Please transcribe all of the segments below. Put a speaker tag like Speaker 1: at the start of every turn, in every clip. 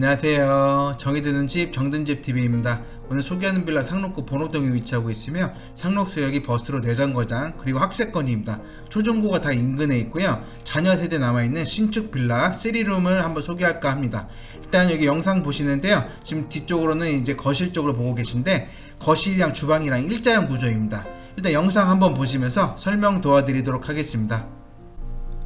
Speaker 1: 안녕하세요. 정이 드는 집 정든집 TV입니다. 오늘 소개하는 빌라 상록구 번호동에 위치하고 있으며 상록수역이 버스로 내장거장 그리고 학세권입니다. 초중고가 다 인근에 있고요. 자녀 세대 남아있는 신축 빌라 3룸을 한번 소개할까 합니다. 일단 여기 영상 보시는데요. 지금 뒤쪽으로는 이제 거실 쪽으로 보고 계신데 거실이랑 주방이랑 일자형 구조입니다. 일단 영상 한번 보시면서 설명 도와드리도록 하겠습니다.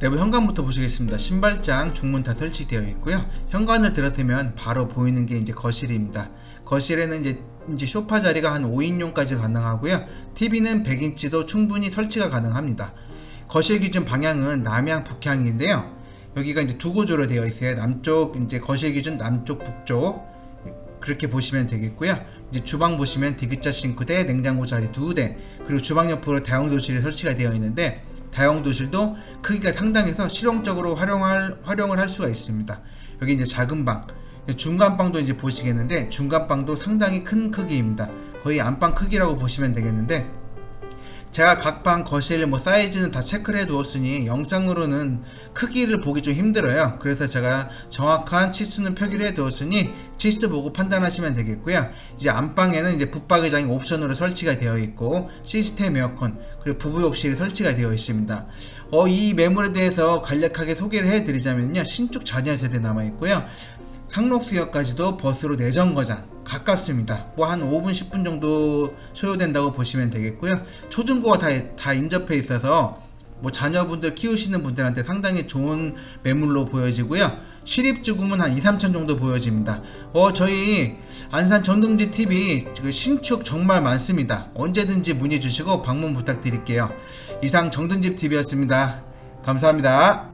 Speaker 1: 내부 현관부터 보시겠습니다. 신발장, 중문 다 설치되어 있고요. 현관을 들어서면 바로 보이는 게 이제 거실입니다. 거실에는 이제 이제 소파 자리가 한 5인용까지 가능하고요. TV는 100인치도 충분히 설치가 가능합니다. 거실 기준 방향은 남향 북향인데요. 여기가 이제 두 구조로 되어 있어요. 남쪽 이제 거실 기준 남쪽 북쪽 그렇게 보시면 되겠고요. 이제 주방 보시면 디귿자 싱크대, 냉장고 자리 두 대, 그리고 주방 옆으로 다용 도실이 설치가 되어 있는데 다용 도실도 크기가 상당해서 실용적으로 활용할 활용을 할 수가 있습니다. 여기 이제 작은 방, 중간 방도 이제 보시겠는데 중간 방도 상당히 큰 크기입니다. 거의 안방 크기라고 보시면 되겠는데 제가 각 방 거실 뭐 사이즈는 다 체크를 해 두었으니 영상으로는 크기를 보기 좀 힘들어요. 그래서 제가 정확한 치수는 표기를 해 두었으니 치수 보고 판단하시면 되겠고요. 이제 안방에는 이제 붙박이장이 옵션으로 설치가 되어 있고 시스템 에어컨 그리고 부부 욕실이 설치가 되어 있습니다. 어, 이 매물에 대해서 간략하게 소개를 해 드리자면요. 신축 자녀 세대 남아 있고요. 상록수역까지도 버스로 내정거장 가깝습니다. 뭐 한 5분 10분 정도 소요된다고 보시면 되겠고요. 초중고가 다, 다 인접해 있어서 뭐 자녀분들 키우시는 분들한테 상당히 좋은 매물로 보여지고요. 실입주금은 한 2, 3천 정도 보여집니다. 어, 저희 안산 전등지 TV 그 신축 정말 많습니다. 언제든지 문의 주시고 방문 부탁드릴게요. 이상 정든집 TV였습니다. 감사합니다.